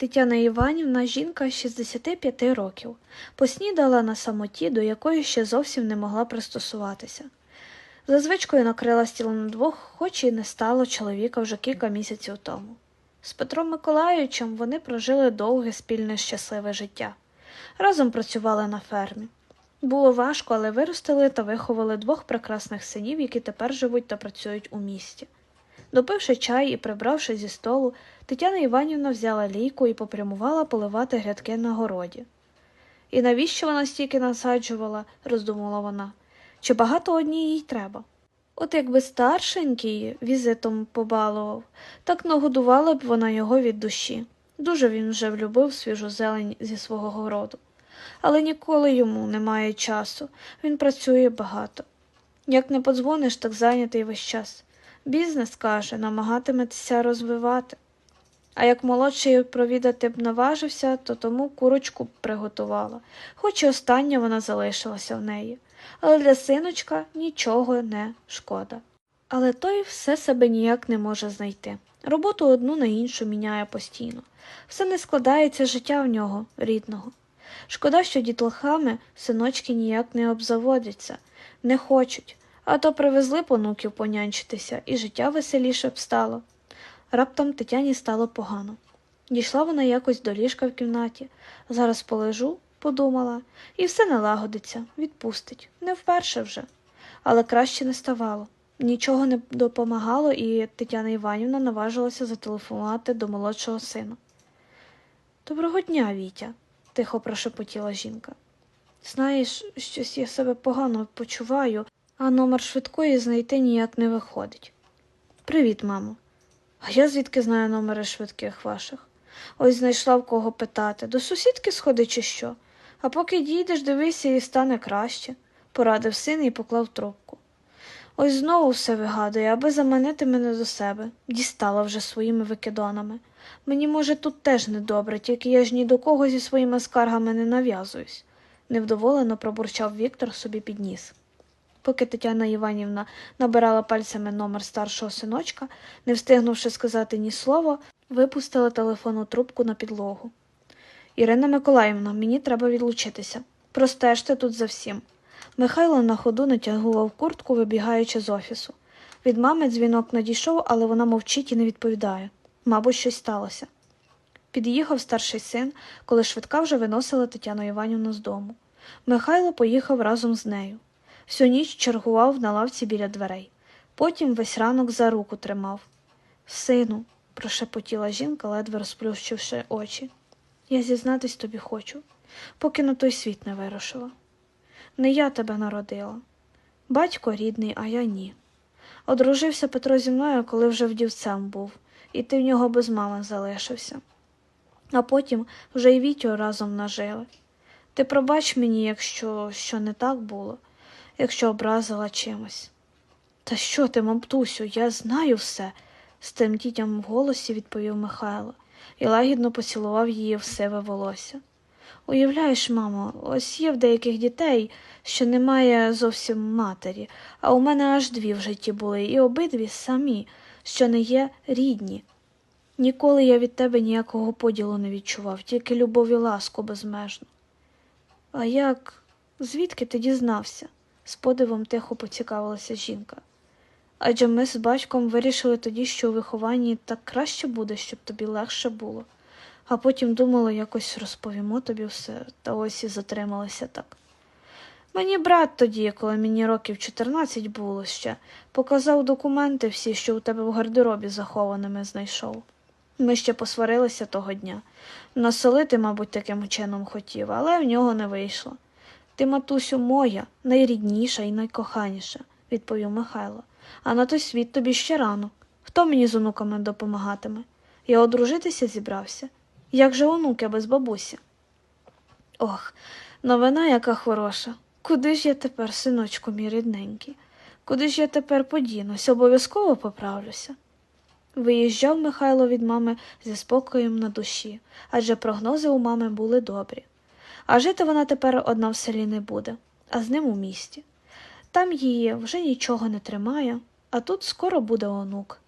Тетяна Іванівна жінка 65 років, поснідала на самоті, до якої ще зовсім не могла пристосуватися. За звичкою накрила стіл на двох, хоч і не стало чоловіка вже кілька місяців тому. З Петром Миколайовичем вони прожили довге спільне щасливе життя. Разом працювали на фермі. Було важко, але виростили та виховали двох прекрасних синів, які тепер живуть та працюють у місті. Допивши чай і прибравши зі столу, Тетяна Іванівна взяла лійку і попрямувала поливати грядки на городі. І навіщо вона стільки насаджувала, роздумувала вона. Чи багато одній їй треба? От якби старшенький візитом побалував, так нагодувала б вона його від душі. Дуже він вже влюбив свіжу зелень зі свого городу. Але ніколи йому немає часу, він працює багато. Як не подзвониш, так зайнятий весь час. Бізнес, каже, намагатиметься розвивати. А як молодший провідати б наважився, то тому курочку б приготувала, хоч і остання вона залишилася в неї. Але для синочка нічого не шкода. Але той все себе ніяк не може знайти. Роботу одну на іншу міняє постійно. Все не складається життя в нього, рідного. Шкода, що дітлахами синочки ніяк не обзаводяться, не хочуть, а то привезли понуків понянчитися, і життя веселіше б стало. Раптом Тетяні стало погано. Дійшла вона якось до ліжка в кімнаті. Зараз полежу, подумала, і все налагодиться, відпустить. Не вперше вже. Але краще не ставало. Нічого не допомагало, і Тетяна Іванівна наважилася зателефонувати до молодшого сина. Доброго дня, Вітя, тихо прошепотіла жінка. Знаєш, щось я себе погано почуваю, а номер швидкої знайти ніяк не виходить. Привіт, мамо. А я звідки знаю номери швидких ваших? Ось знайшла в кого питати. До сусідки сходи, чи що? А поки дійдеш, дивися і стане краще, порадив син і поклав трубку. Ось знову все вигадує, аби заманити мене до себе, дістала вже своїми викидонами. Мені, може, тут теж недобре, тільки я ж ні до кого зі своїми скаргами не нав'язуюсь, невдоволено пробурчав Віктор собі під ніс. Поки Тетяна Іванівна набирала пальцями номер старшого синочка, не встигнувши сказати ні слова, випустила телефонну трубку на підлогу. Ірина Миколаївна, мені треба відлучитися. Простежте тут за всім. Михайло на ходу натягував куртку, вибігаючи з офісу. Від мами дзвінок надійшов, але вона мовчить і не відповідає. Мабуть, щось сталося. Під'їхав старший син, коли швидка вже виносила Тетяну Іванівну з дому. Михайло поїхав разом з нею. Всю ніч чергував на лавці біля дверей. Потім весь ранок за руку тримав. Сину, прошепотіла жінка, ледве розплющивши очі. Я зізнатись тобі хочу, поки на той світ не вирушила. Не я тебе народила. Батько рідний, а я ні. Одружився Петро зі мною, коли вже вдівцем був, і ти в нього без мами залишився. А потім вже й Вітю разом нажили. Ти пробач мені, якщо що не так було, якщо образила чимось. Та що ти, мамтусю, я знаю все, з тим дітям в голосі відповів Михайло і лагідно поцілував її в сиве волосся. Уявляєш, мамо, ось є в деяких дітей, що немає зовсім матері, а у мене аж дві в житті були, і обидві самі, що не є рідні. Ніколи я від тебе ніякого поділу не відчував, тільки любов і ласку безмежну. А як, звідки ти дізнався? З подивом тихо поцікавилася жінка. Адже ми з батьком вирішили тоді, що у вихованні так краще буде, щоб тобі легше було, а потім думали, якось розповімо тобі все, та ось і затрималися так. Мені брат тоді, коли мені років 14 було ще, показав документи всі, що у тебе в гардеробі захованими знайшов. Ми ще посварилися того дня. Насолити, мабуть, таким чином хотів, але в нього не вийшло. Ти, матусю, моя, найрідніша і найкоханіша, відповів Михайло. А на той світ тобі ще рано. Хто мені з онуками допомагатиме? Я одружитися зібрався. Як же онуки без бабусі? Ох, новина яка хороша. Куди ж я тепер, синочку мій рідненький? Куди ж я тепер подінусь, обов'язково поправлюся. Виїжджав Михайло від мами зі спокоєм на душі, адже прогнози у мами були добрі. А жити вона тепер одна в селі не буде, а з ним у місті. Там її вже нічого не тримає, а тут скоро буде онук.